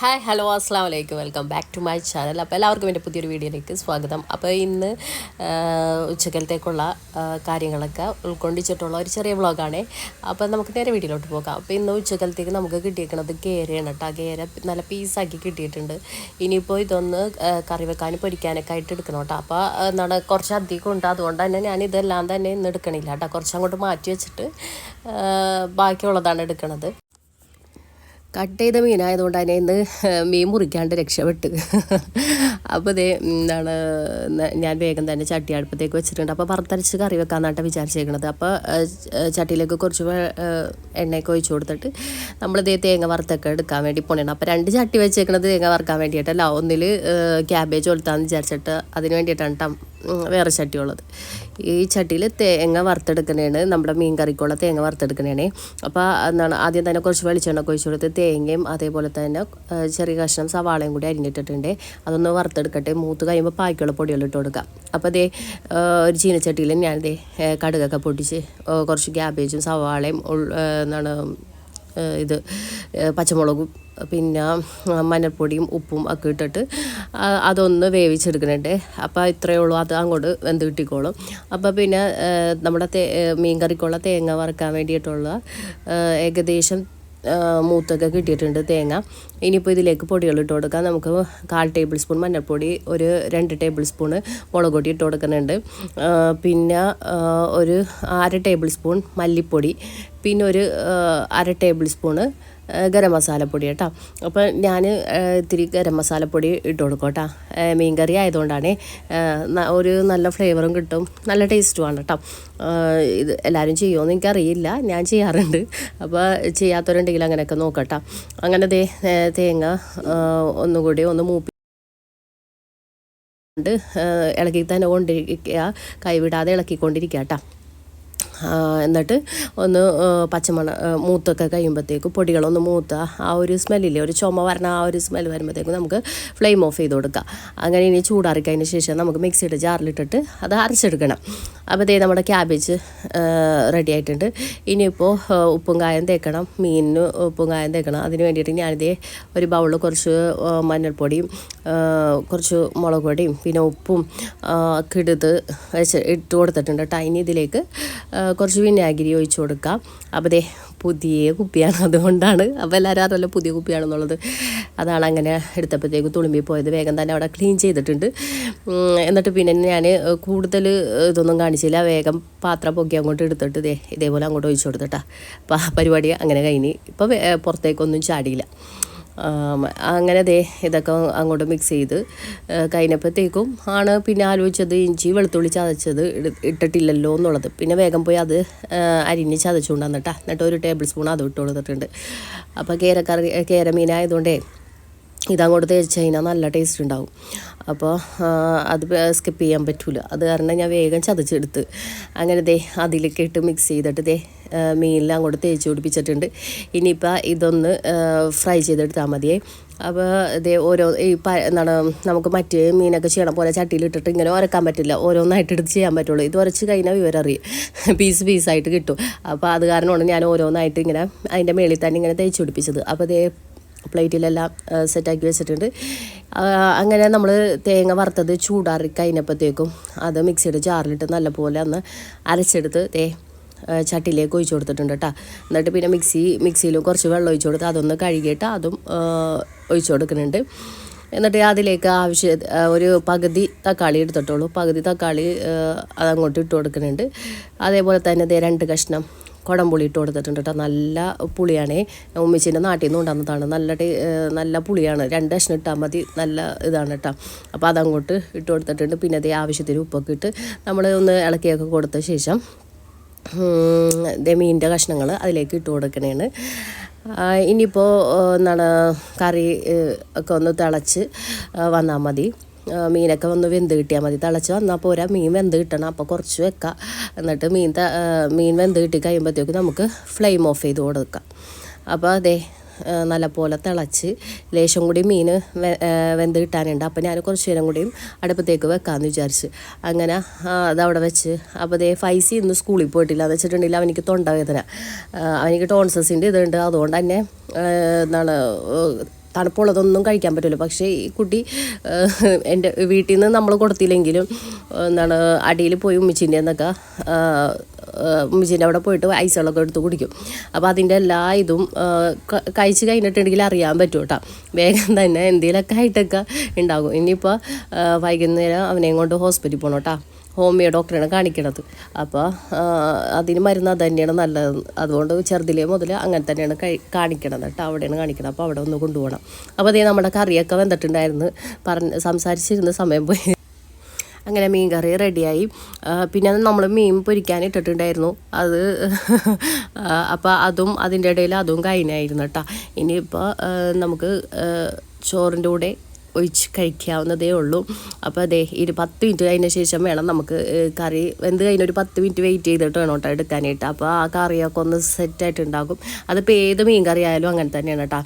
Hi hello അസ്സാം വലൈക്കും welcome back to my channel അപ്പോൾ എല്ലാവർക്കും എന്റെ പുതിയൊരു വീഡിയോയിലേക്ക് സ്വാഗതം. അപ്പോൾ ഇന്ന് ഉച്ചക്കലത്തേക്കുള്ള കാര്യങ്ങളൊക്കെ ഉൾക്കൊണ്ടിച്ചിട്ടുള്ള ഒരു ചെറിയ വ്ളോഗാണ്. അപ്പോൾ നമുക്ക് നേരെ വീഡിയോയിലോട്ട് പോകാം. അപ്പോൾ ഇന്ന് ഉച്ചക്കലത്തേക്ക് നമുക്ക് കിട്ടിയേക്കുന്നത് കേരയാണ് കേട്ടോ കേര നല്ല പീസാക്കി കിട്ടിയിട്ടുണ്ട്. ഇനിയിപ്പോൾ ഇതൊന്ന് കറി വെക്കാനും പൊരിക്കാനൊക്കെ ആയിട്ട് എടുക്കണം കേട്ടോ അപ്പോൾ എന്താണ് കുറച്ച് അധികം ഉണ്ട്. അതുകൊണ്ട് തന്നെ ഞാൻ ഇതെല്ലാം തന്നെ ഇന്ന് എടുക്കണില്ല കേട്ടോ കുറച്ച് അങ്ങോട്ട് മാറ്റി വെച്ചിട്ട് ബാക്കിയുള്ളതാണ് എടുക്കണത്. കട്ട് ചെയ്ത മീനായതുകൊണ്ട് അതിനെ ഇന്ന് മീൻ മുറിക്കാണ്ട് രക്ഷപ്പെട്ട്. അപ്പോൾ ഇതേ എന്താണ് ഞാൻ വേഗം തന്നെ ചട്ടി അടുപ്പത്തേക്ക് വെച്ചിട്ടുണ്ട്. അപ്പോൾ വറുത്തരച്ച് കറി വെക്കാന്നാട്ടാണ് വിചാരിച്ചേക്കണത്. അപ്പോൾ ചട്ടിയിലേക്ക് കുറച്ച് എണ്ണയൊക്കെ ഒഴിച്ചു കൊടുത്തിട്ട് നമ്മളിതേ തേങ്ങ വറുത്തൊക്കെ എടുക്കാൻ വേണ്ടി പോണേണ്. അപ്പോൾ രണ്ട് ചട്ടി വെച്ചേക്കണത് തേങ്ങ വറുക്കാൻ വേണ്ടിയിട്ടല്ല. ഒന്നിൽ ക്യാബേജ് കൊടുത്താന്ന് വിചാരിച്ചിട്ട് അതിന് വേണ്ടിയിട്ടാണ് വേറെ ചട്ടിയുള്ളത്. ഈ ചട്ടിയിൽ തേങ്ങ വറുത്തെടുക്കണേണ് നമ്മുടെ മീൻ കറിക്കുള്ള തേങ്ങ വറുത്തെടുക്കണേണേ അപ്പോൾ എന്താണ് ആദ്യം തന്നെ കുറച്ച് വെളിച്ചെണ്ണ ഒഴിച്ചു കൊടുത്ത് തേങ്ങയും അതേപോലെ തന്നെ ചെറിയ കഷ്ണം സവാളയും കൂടി അരിഞ്ഞിട്ടിട്ടുണ്ട്. അതൊന്ന് വറുത്തെടുക്കട്ടെ മൂത്ത് കഴിയുമ്പോൾ ബാക്കിയുള്ള പൊടികൾ ഇട്ട് കൊടുക്കാം. അപ്പോൾ അതേ ഒരു ചീനച്ചട്ടിയിൽ ഞാനിതേ ഏ, കടുകൊക്കെ പൊട്ടിച്ച് കുറച്ച് ക്യാബേജും സവാളയും എന്താണ് ഇത് പച്ചമുളകും പിന്നെ മഞ്ഞൾപ്പൊടിയും ഉപ്പും ഒക്കെ ഇട്ടിട്ട് അതൊന്ന് വേവിച്ചെടുക്കുന്നുണ്ട് അപ്പോൾ ഇത്രയേ ഉള്ളൂ. അത് അങ്ങോട്ട് വെന്ത് കിട്ടിക്കോളും. അപ്പോൾ പിന്നെ നമ്മുടെ തേ മീൻകറിക്കുള്ള തേങ്ങ വറുക്കാൻ വേണ്ടിയിട്ടുള്ള ഏകദേശം മൂത്തൊക്കെ കിട്ടിയിട്ടുണ്ട് തേങ്ങ. ഇനിയിപ്പോൾ ഇതിലേക്ക് പൊടികൾ ഇട്ട് കൊടുക്കാം. നമുക്ക് കാൽ ടേബിൾ സ്പൂൺ മഞ്ഞൾപ്പൊടി ഒരു രണ്ട് ടേബിൾ സ്പൂൺ മുളക് പൊടി ഇട്ട് കൊടുക്കുന്നുണ്ട്. പിന്നെ ഒരു അര ടേബിൾ സ്പൂൺ മല്ലിപ്പൊടി പിന്നെ ഒരു അര ടേബിൾ സ്പൂണ് ഗരം മസാലപ്പൊടി കേട്ടോ. അപ്പോൾ ഞാൻ ഇത്തിരി ഗരം മസാലപ്പൊടി ഇട്ട് കൊടുക്കും കേട്ടോ. മീൻ കറി ആയതുകൊണ്ടാണ് ഒരു നല്ല ഫ്ലേവറും കിട്ടും നല്ല ടേസ്റ്റുമാണ് കേട്ടോ. ഇത് എല്ലാവരും ചെയ്യുമോ എനിക്കറിയില്ല ഞാൻ ചെയ്യാറുണ്ട്. അപ്പോൾ ചെയ്യാത്തവരുണ്ടെങ്കിൽ അങ്ങനെയൊക്കെ നോക്കട്ടോ അങ്ങനെ തേ തേങ്ങ ഒന്നുകൂടി ഒന്ന് മൂപ്പി ഇളക്കി തന്നെ കൊണ്ടിരിക്കുക കൈവിടാതെ ഇളക്കിക്കൊണ്ടിരിക്കുക കേട്ടോ. എന്നിട്ട് ഒന്ന് പച്ചമണ മൂത്തൊക്കെ കഴിയുമ്പോഴത്തേക്ക് പൊടികളൊന്ന് മൂത്ത ആ ഒരു സ്മെല്ലില്ലേ ഒരു ചുമ വരണ ആ ഒരു സ്മെൽ വരുമ്പോഴത്തേക്കും നമുക്ക് ഫ്ലെയിം ഓഫ് ചെയ്ത് കൊടുക്കാം. അങ്ങനെ ഇനി ചൂടാറി കഴിഞ്ഞ ശേഷം നമുക്ക് മിക്സിയുടെ ജാറിലിട്ടിട്ട് അത് അരച്ചെടുക്കണം. അപ്പോൾ ദേ നമ്മുടെ ക്യാബേജ് റെഡി ആയിട്ടുണ്ട്. ഇനിയിപ്പോൾ ഉപ്പും കായം തേക്കണം മീനിന് ഉപ്പും കായം തേക്കണം. അതിന് വേണ്ടിയിട്ട് ഞാനിതേ ഒരു ബൗളിൽ കുറച്ച് മഞ്ഞൾപ്പൊടിയും കുറച്ച് മുളക് പൊടിയും പിന്നെ ഉപ്പും ഒക്കെ എടുത്ത് വെച്ച് ഇട്ട് കൊടുത്തിട്ടുണ്ട്. കേട്ടോ ഇനി ഇതിലേക്ക് കുറച്ച് വിനാഗിരി ഒഴിച്ചു കൊടുക്കാം. അപ്പോൾ ദേ പുതിയ കുപ്പിയാണ് അതുകൊണ്ടാണ്. അപ്പോൾ എല്ലാവരും അറിയില്ല പുതിയ കുപ്പിയാണെന്നുള്ളത്. അതാണ് അങ്ങനെ എടുത്തപ്പോഴത്തേക്ക് തുളുമ്പി പോയത് വേഗം തന്നെ അവിടെ ക്ലീൻ ചെയ്തിട്ടുണ്ട്. എന്നിട്ട് പിന്നെ ഞാൻ കൂടുതൽ ഇതൊന്നും കാണിച്ചില്ല. വേഗം പാത്രം പൊക്കി അങ്ങോട്ട് എടുത്തിട്ട് ഇതേ ഇതേപോലെ അങ്ങോട്ട് ഒഴിച്ചു കൊടുത്തിട്ടാ. അപ്പോൾ ആ പരിപാടി അങ്ങനെ കഴിഞ്ഞ്. ഇപ്പോൾ പുറത്തേക്കൊന്നും ചാടിയില്ല. അങ്ങനെ ദേ ഇതൊക്കെ അങ്ങോട്ട് മിക്സ് ചെയ്ത് കഴിഞ്ഞപ്പോഴത്തേക്കും ആണ് പിന്നെ ആലോചിച്ചത് ഇഞ്ചി വെളുത്തുള്ളി ചതച്ചത് ഇട്ടിട്ടില്ലല്ലോ എന്നുള്ളത്. പിന്നെ വേഗം പോയി അത് അരിഞ്ഞ് ചതച്ചുകൊണ്ടാന്നിട്ടാ എന്നിട്ട് ഒരു ടേബിൾ സ്പൂൺ അത് ഇട്ട് കൊടുത്തിട്ടുണ്ട്. അപ്പോൾ കേരക്കറി കേരമീനായതുകൊണ്ടേ ഇതങ്ങോട്ട് തേച്ച് കഴിഞ്ഞാൽ നല്ല ടേസ്റ്റ് ഉണ്ടാവും. അപ്പോൾ അത് സ്കിപ്പ് ചെയ്യാൻ പറ്റില്ല അത് കാരണം ഞാൻ വേഗം ചതച്ചെടുത്ത്. അങ്ങനെ ദേ അതിലേക്ക് ഇട്ട് മിക്സ് ചെയ്തിട്ട് ദേ മീനിൽ അങ്ങോട്ട് തേച്ച് പിടിപ്പിച്ചിട്ടുണ്ട്. ഇനിയിപ്പോൾ ഇതൊന്ന് ഫ്രൈ ചെയ്തെടുത്താൽ മതിയേ. അപ്പോൾ ഇതേ ഓരോ ഈ പ എന്താണ് നമുക്ക് മറ്റ് മീനൊക്കെ ചെയ്യണം പോലെ ചട്ടിയിലിട്ടിട്ട് ഇങ്ങനെ ഉരക്കാൻ പറ്റില്ല. ഓരോന്നായിട്ട് എടുത്ത് ചെയ്യാൻ പറ്റുള്ളൂ. ഇത് ഉരച്ച് കഴിഞ്ഞാൽ വിവരം അറിയും. പീസ് പീസായിട്ട് കിട്ടും. അപ്പോൾ അത് കാരണമാണ് ഞാൻ ഓരോന്നായിട്ട് ഇങ്ങനെ അതിന്റെ മേളിൽ തന്നെ ഇങ്ങനെ തേച്ച് പിടിപ്പിച്ചത്. അപ്പോൾ ഇതേ പ്ലേറ്റിലെല്ലാം സെറ്റാക്കി വെച്ചിട്ടുണ്ട്. അങ്ങനെ നമ്മൾ തേങ്ങ വറുത്തത് ചൂടാറി കഴിഞ്ഞപ്പോഴത്തേക്കും അത് മിക്സിയുടെ ജാറിലിട്ട് നല്ലപോലെ ഒന്ന് അരച്ചെടുത്ത് തേ ചട്ടിയിലേക്ക് ഒഴിച്ചു കൊടുത്തിട്ടുണ്ട് കേട്ടോ എന്നിട്ട് പിന്നെ മിക്സി മിക്സിയിൽ കുറച്ച് വെള്ളം ഒഴിച്ചു കൊടുത്ത് അതൊന്ന് കഴുകിയിട്ട് അതും ഒഴിച്ചു കൊടുക്കുന്നുണ്ട്. എന്നിട്ട് അതിലേക്ക് ആവശ്യ ഒരു പകുതി തക്കാളി എടുത്തിട്ടുള്ളൂ. പകുതി തക്കാളി അതങ്ങോട്ട് ഇട്ട് കൊടുക്കുന്നുണ്ട്. അതേപോലെ തന്നെ രണ്ട് കഷ്ണം കുടംപുളി ഇട്ട് കൊടുത്തിട്ടുണ്ട് കേട്ടോ നല്ല പുളിയാണേ. ഉമ്മച്ചീന്റെ നാട്ടിൽ നിന്ന് കൊണ്ടുവന്നതാണ്. നല്ല നല്ല പുളിയാണ്. രണ്ട് കഷ്ണം ഇട്ടാൽ മതി. നല്ല ഇതാണ് കേട്ടോ അപ്പോൾ അതങ്ങോട്ട് ഇട്ട് കൊടുത്തിട്ടുണ്ട്. പിന്നെ അതേ ആവശ്യത്തിന് ഉപ്പൊക്കെ ഇട്ട് നമ്മൾ ഒന്ന് ഇളക്കിയൊക്കെ കൊടുത്ത ശേഷം മീനിന്റെ കഷ്ണങ്ങൾ അതിലേക്ക് ഇട്ട് കൊടുക്കണേണ്. ഇനിയിപ്പോൾ എന്താണ് കറി ഒക്കെ ഒന്ന് തിളച്ച് വന്നാൽ മതി. മീനൊക്കെ വന്ന് വെന്ത് കിട്ടിയാൽ മതി. തിളച്ച് വന്നാൽ പോരാ. മീൻ വെന്ത് കിട്ടണം. അപ്പോൾ കുറച്ച് വെക്കാം. എന്നിട്ട് മീൻ മീൻ വെന്ത് കിട്ടി കഴിയുമ്പോഴത്തേക്കും നമുക്ക് ഫ്ലെയിം ഓഫ് ചെയ്ത് കൊടുക്കാം. അപ്പോൾ അതെ നല്ലപോലെ തിളച്ച് ലേശം കൂടി മീൻ വെന്ത് കിട്ടാനുണ്ട്. അപ്പോൾ ഞാൻ കുറച്ച് നേരം കൂടിയും അടുപ്പത്തേക്ക് വെക്കാമെന്ന് വിചാരിച്ച്. അങ്ങനെ അതവിടെ വെച്ച്. അപ്പോൾ അതേ ഫൈസി ഇന്ന് സ്കൂളിൽ പോയിട്ടില്ല. എന്ന് വെച്ചിട്ടുണ്ടെങ്കിൽ അവനിക്ക് തൊണ്ടവേദന. അവനിക്ക് ടോൺസസിന്റെ ഇതുണ്ട്. അതുകൊണ്ട് തന്നെ എന്താണ് തണുപ്പുള്ളതൊന്നും കഴിക്കാൻ പറ്റില്ല പക്ഷേ ഈ കുട്ടി എന്റെ വീട്ടിൽ നിന്ന് നമ്മൾ കൊടുത്തില്ലെങ്കിലും എന്താണ് അടിയിൽ പോയി ഉമ്മിച്ചിന്റെ എന്നൊക്കെ ഉമ്മിച്ചിന്റെ അവിടെ പോയിട്ട് ഐസുകളൊക്കെ എടുത്ത് കുടിക്കും. അപ്പോൾ അതിന്റെ എല്ലാ ഇതും കഴിച്ച് കഴിഞ്ഞിട്ടുണ്ടെങ്കിൽ അറിയാൻ പറ്റും കേട്ടോ വേഗം തന്നെ എന്തെങ്കിലുമൊക്കെ ആയിട്ടൊക്കെ ഉണ്ടാകും. ഇനിയിപ്പോൾ വൈകുന്നേരം അവനെയും കൊണ്ട് ഹോസ്പിറ്റലിൽ പോകണം കേട്ടോ ഹോമിയോ ഡോക്ടറാണ് കാണിക്കണത്. അപ്പോൾ അതിന് മരുന്ന് അത് തന്നെയാണ് നല്ലത്. അതുകൊണ്ട് ചെറുതിലേ മുതൽ അങ്ങനെ തന്നെയാണ് കഴി കാണിക്കണത് കേട്ടോ. അവിടെയാണ് കാണിക്കണത്. അപ്പോൾ അവിടെ ഒന്ന് കൊണ്ടുപോകണം. അപ്പോൾ അതേ നമ്മുടെ കറിയൊക്കെ വന്നിട്ടുണ്ടായിരുന്നു പറഞ്ഞ് സംസാരിച്ചിരുന്ന സമയം പോയി. അങ്ങനെ മീൻ കറി റെഡിയായി. പിന്നെ പിന്നെ നമ്മൾ മീൻ പൊരിക്കാൻ ഇട്ടിട്ടുണ്ടായിരുന്നു. അത് അപ്പോൾ അതും അതിന്റെ ഇടയിൽ അതും കഴിഞ്ഞായിരുന്നു കേട്ടോ. ഇനിയിപ്പോൾ നമുക്ക് ചോറിന്റെ കൂടെ ഒഴിച്ച് കഴിക്കാവുന്നതേ ഉള്ളൂ. അപ്പോൾ അതെ ഒരു പത്ത് മിനിറ്റ് കഴിഞ്ഞ ശേഷം വേണം നമുക്ക് കറി വെന്ത് കഴിഞ്ഞ ഒരു പത്ത് മിനിറ്റ് വെയിറ്റ് ചെയ്തിട്ട് വേണം കേട്ടോ എടുക്കാനായിട്ട്. അപ്പോൾ ആ കറിയൊക്കെ ഒന്ന് സെറ്റായിട്ടുണ്ടാകും അതിപ്പോൾ ഏത് മീൻ കറി ആയാലും അങ്ങനെ തന്നെയാണ് കേട്ടോ.